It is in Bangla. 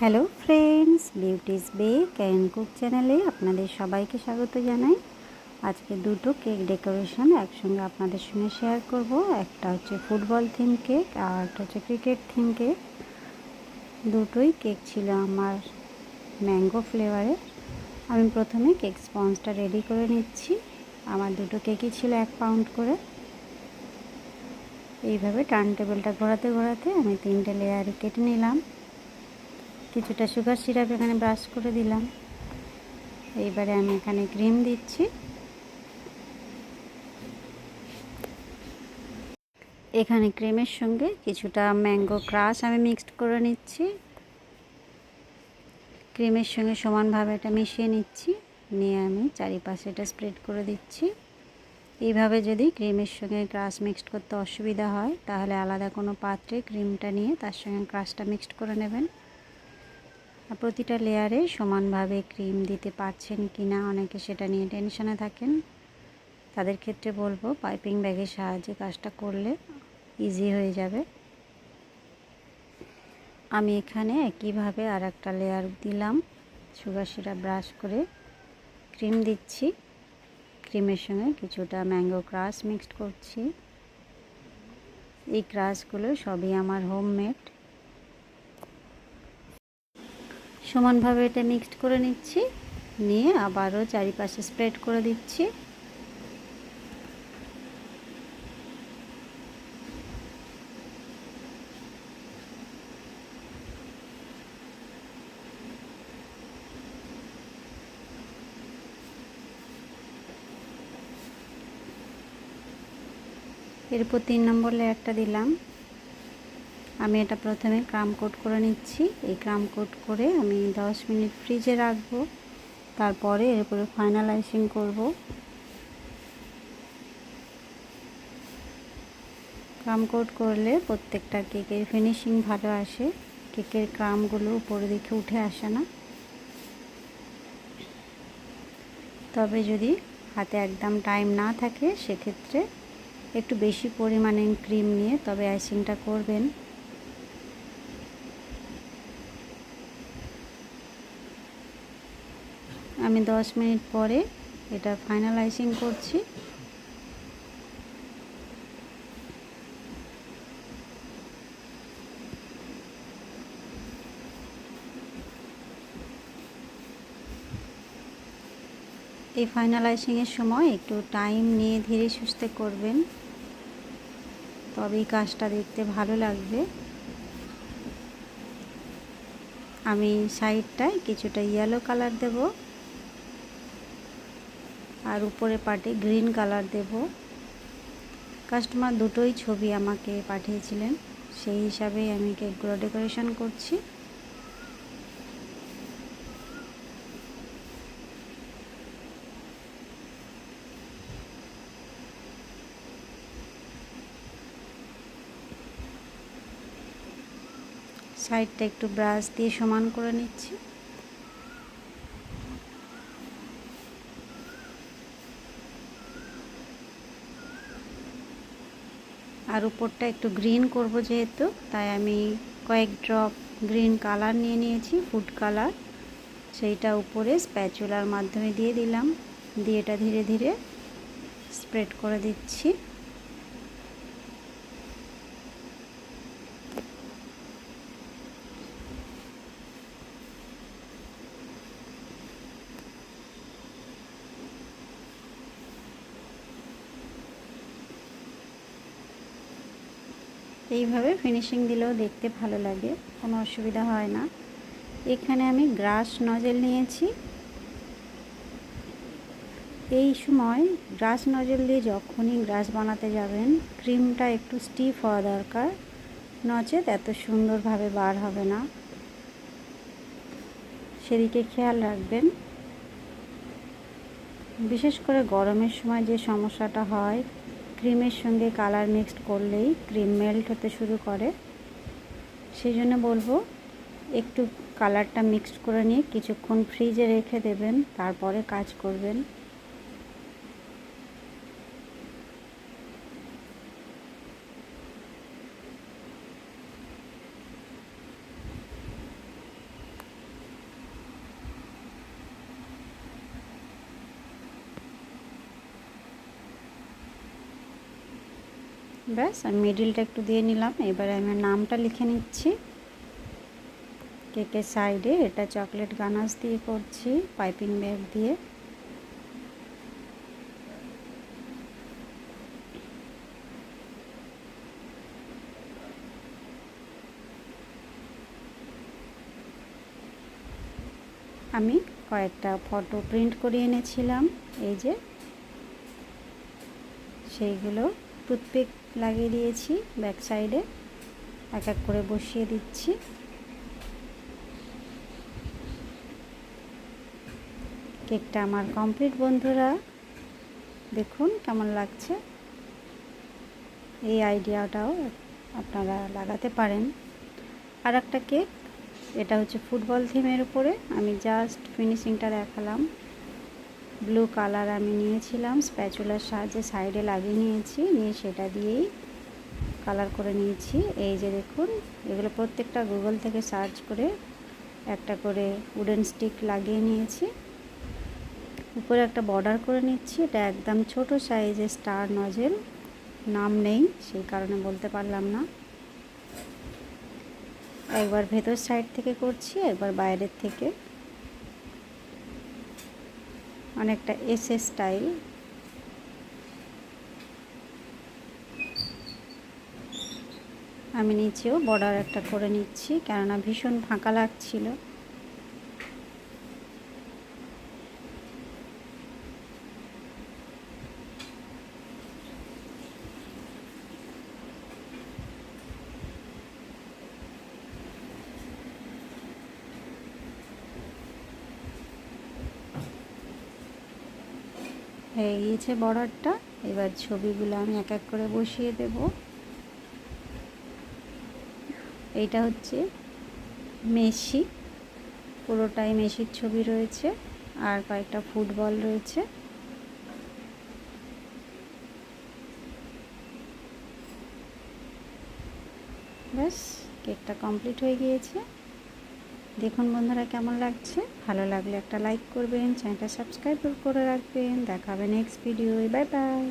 Hello friends, beauty's bake and cook চ্যানেলে আপনাদের সবাইকে স্বাগত জানাই। আজকে দুটো কেক ডেকোরেশন একসঙ্গে আপনাদের সঙ্গে শেয়ার করব। একটা হচ্ছে ফুটবল থিম কেক আর একটা হচ্ছে ক্রিকেট থিম কেক। দুটোই কেক ছিল আমার ম্যাঙ্গো ফ্লেভারের আমি প্রথমে কেক স্পঞ্জটা রেডি করে নিচ্ছি। আমার দুটো কেকই ছিল এক পাউন্ড করে। এইভাবে টার্ন টেবিলটা ঘোরাতে ঘোরাতে আমি তিনটে লেয়ারে কেটে নিলাম। কিছুটা সুগার সিরাপ এখানে ব্রাশ করে দিলাম। এইবারে আমি এখানে ক্রিম দিচ্ছি। এখানে ক্রিমের সঙ্গে কিছুটা ম্যাঙ্গো ক্রাশ আমি মিক্সড করে নিচ্ছি। ক্রিমের সঙ্গে সমানভাবে এটা মিশিয়ে নিচ্ছি। নিয়ে আমি চারিপাশে এটা স্প্রেড করে দিচ্ছি। এইভাবে যদি ক্রিমের সঙ্গে ক্রাশ মিক্সড করতে অসুবিধা হয়, তাহলে আলাদা কোনো পাত্রে ক্রিমটা নিয়ে তার সঙ্গে ক্রাশটা মিক্সড করে নেবেন। প্রতিটা লেয়ারে সমানভাবে ক্রিম দিতে পারছেন কি না অনেকে সেটা নিয়ে টেনশনে থাকেন। তাদের ক্ষেত্রে বলব, পাইপিং ব্যাগের সাহায্যে কাজটা করলে ইজি হয়ে যাবে। আমি এখানে একইভাবে আর একটা লেয়ার দিলাম সুগার ব্রাশ করে ক্রিম দিচ্ছি। ক্রিমের সঙ্গে কিছুটা ম্যাঙ্গো ক্রাশ মিক্সড করছি। এই ক্রাশগুলো সবই আমার হোমমেড। সমানভাবে এটা মিক্সড করে নিচ্ছি। নিয়ে আবারও চারিপাশে স্প্রেড করে দিচ্ছি। এরপর তিন নম্বর লেয়ারটা দিলাম। আমি এটা প্রথমে ক্রাম কোট করে নিচ্ছি। এই ক্রাম কোট করে আমি 10 মিনিট ফ্রিজে রাখব। তারপরে এর উপরে ফাইনালাইজিং করব। ক্রাম কোট করলে প্রত্যেকটা কেকের ফিনিশিং ভালো আসে। কেকের ক্রামগুলো উপরে দিকে উঠে আসে না। তবে যদি হাতে একদম টাইম না থাকে, সেক্ষেত্রে একটু বেশি পরিমাণে ক্রিম নিয়ে তবে আইসিংটা করবেন। আমি 10 মিনিট পরে এটা ফাইনালাইজিং করছি। এই ফাইনালাইজিংয়ের সময় একটু টাইম নিয়ে ধীরে সুস্থে করবেন। তবেই কাজটা দেখতে ভালো লাগবে। আমি সাইডটায় কিছুটা ইয়েলো কালার দেব। আর উপরে পাটে গ্রিন কালার দেব। কাস্টমার দুটোই ছবি আমাকে পাঠিয়েছিলেন, সেই হিসাবেই আমি কেকগুলো ডেকোরেশন করছি। সাইডটা একটু ব্রাশ দিয়ে সমান করে নিচ্ছি। আর উপরটা একটু গ্রিন করব যেহেতু, তাই আমি কয়েক ড্রপ গ্রিন কালার নিয়ে নিয়েছি, ফুড কালার। সেইটা উপরে স্প্যাচুলার মাধ্যমে দিয়ে দিলাম, দিয়ে এটা ধীরে ধীরে স্প্রেড করে দিচ্ছি। এইভাবে ফিনিশিং দিলেও দেখতে ভালো লাগে, কোনো অসুবিধা হয় না। এখানে আমি গ্রাস নজেল নিয়েছি। এই সময় গ্রাস নজেল দিয়ে যখনই গ্রাস বানাতে যাবেন ক্রিমটা একটু স্টিফ হওয়া দরকার, নচেত এত সুন্দরভাবে বার হবে না। সেদিকে খেয়াল রাখবেন। বিশেষ করে গরমের সময় যে সমস্যাটা হয় ক্রিমের সঙ্গে কালার মিক্সড করলেই ক্রিম মেল্ট হতে শুরু করে। সেই জন্য বলব, একটু কালারটা মিক্সড করে নিয়ে কিছুক্ষণ ফ্রিজে রেখে দেবেন, তারপরে কাজ করবেন। ব্যাস, আমি মিডিলটা একটু দিয়ে নিলাম। এবারে আমি নামটা লিখে নিচ্ছি। কেকের সাইডে এটা চকলেট গানাস দিয়ে করছি পাইপিং ব্যাগ দিয়ে। আমি কয়েকটা ফটো প্রিন্ট করে এনেছিলাম, এই যে। সেইগুলো টুথপিক লাগিয়ে দিয়েছি ব্যাক সাইডে। এক এক করে বসিয়ে দিচ্ছি। কেকটা আমার কমপ্লিট, বন্ধুরা। দেখুন কেমন লাগছে। এই আইডিয়াটাও আপনারা লাগাতে পারেন। আর একটা কেক, এটা হচ্ছে ফুটবল থিমের উপরে। আমি জাস্ট ফিনিশিংটা দেখালাম। ব্লু কালার আমি নিয়েছিলাম, স্প্যাচুলার সাহায্যে সাইডে লাগিয়ে নিয়েছি, নিয়ে সেটা দিয়েই কালার করে নিয়েছি। এই যে দেখুন, এগুলো প্রত্যেকটা গুগল থেকে সার্চ করে একটা করে উডেন স্টিক লাগিয়ে নিয়েছি। উপরে একটা বর্ডার করে নিচ্ছি, এটা একদম ছোট সাইজের স্টার নজেল, নাম নেই, সেই কারণে বলতে পারলাম না। একবার ভেতর সাইড থেকে করছি, একবার বাইরের থেকে। অনেকটা এস স্টাইল আমি নিচেও বর্ডার একটা করে নিচ্ছি কেননা ভীষণ ফাঁকা লাগছিল। হয়ে গিয়েছে বর্ডারটা। এবার ছবিগুলো আমি এক এক করে বসিয়ে দেব। এইটা হচ্ছে মেসি। পুরোটাই মেসির ছবি রয়েছে আর কয়েকটা ফুটবল রয়েছে। ব্যাস, কেকটা কমপ্লিট হয়ে গিয়েছে। দেখুন বন্ধুরা কেমন লাগছে? ভালো লাগলে একটা লাইক করবেন চ্যানেলটা সাবস্ক্রাইব করে রাখবেন। দেখাবে নেক্সট ভিডিও বাই বাই